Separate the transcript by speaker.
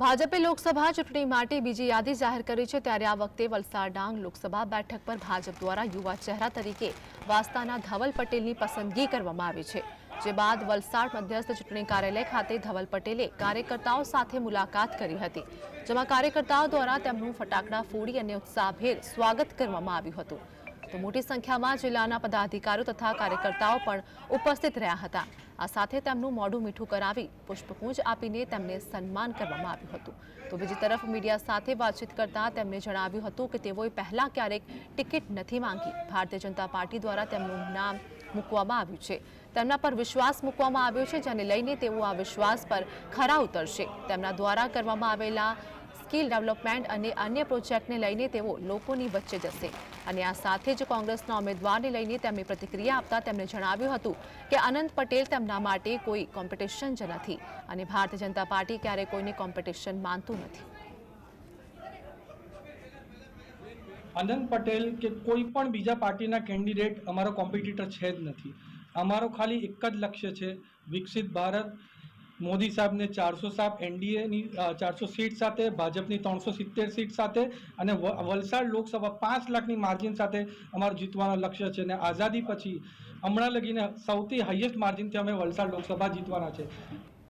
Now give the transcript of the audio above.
Speaker 1: ભાજપે લોકસભા ચૂંટણી માટે બીજી યાદી જાહેર કરી છે ત્યારે આ વખતે વલસાડ ડાંગ લોકસભા બેઠક પર ભાજપ દ્વારા યુવા ચહેરા તરીકે વાસ્તાના ધવલ પટેલની પસંદગી કરવામાં આવી છે, જે બાદ વલસાડ મધ્યસ્થ ચૂંટણી કાર્યાલય ખાતે ધવલ પટેલે કાર્યકર્તાઓ સાથે મુલાકાત કરી હતી, જેમાં કાર્યકર્તાઓ દ્વારા તેમનું ફટાકડા ફોડી અને ઉત્સાહભેર સ્વાગત કરવામાં આવ્યું હતું. તો મોટી સંખ્યામાં જિલ્લાના પદાધિકારીઓ તથા કાર્યકર્તાઓ પણ ઉપસ્થિત રહ્યા હતા. આ સાથે તેમનું મોઢું મીઠું કરાવી પુષ્પગુંજ આપીને તેમને સન્માન કરવામાં આવ્યું હતું. તો બીજી તરફ મીડિયા સાથે વાતચીત કરતા તેમણે જણાવ્યું હતું કે તેઓએ પહેલાં ક્યારેક ટિકિટ નથી માંગી. ભારતીય જનતા પાર્ટી દ્વારા તેમનું નામ મૂકવામાં આવ્યું છે. તેમના પર વિશ્વાસ મૂકવામાં આવ્યો છે, જેને લઈને તેઓ આ વિશ્વાસ પર ખરા ઉતરશે. તેમના દ્વારા કરવામાં આવેલા સ્કિલ ડેવલપમેન્ટ અને અન્ય પ્રોજેક્ટને લઈને તેઓ લોકોની વચ્ચે જશે. અને આ સાથે જ કોંગ્રેસના ઉમેદવારને લઈને તેમની પ્રતિક્રિયા આપતા તેમણે જણાવ્યું હતું કે અનંત પટેલ તેમના માટે કોઈ કોમ્પિટિશન જ નથી અને ભારતીય જનતા પાર્ટી ક્યારેય કોઈને કોમ્પિટિશન માનતું નથી.
Speaker 2: અનંત પટેલ કે કોઈ પણ બીજા પાર્ટીના કેન્ડિડેટ અમારો કોમ્પિટિટર છે જ નથી. અમારો ખાલી એક જ લક્ષ્ય છે વિકસિત ભારત મોદી સાહેબને ચારસો સાત એનડીએની ચારસો સીટ સાથે, ભાજપની ત્રણસો સિત્તેર સીટ સાથે અને વલસાડ લોકસભા પાંચ લાખની માર્જિન સાથે અમારું જીતવાના લક્ષ્ય છે. અને આઝાદી પછી હમણાં લગીને સૌથી હાઈએસ્ટ માર્જિનથી અમે વલસાડ લોકસભા જીતવાના છે.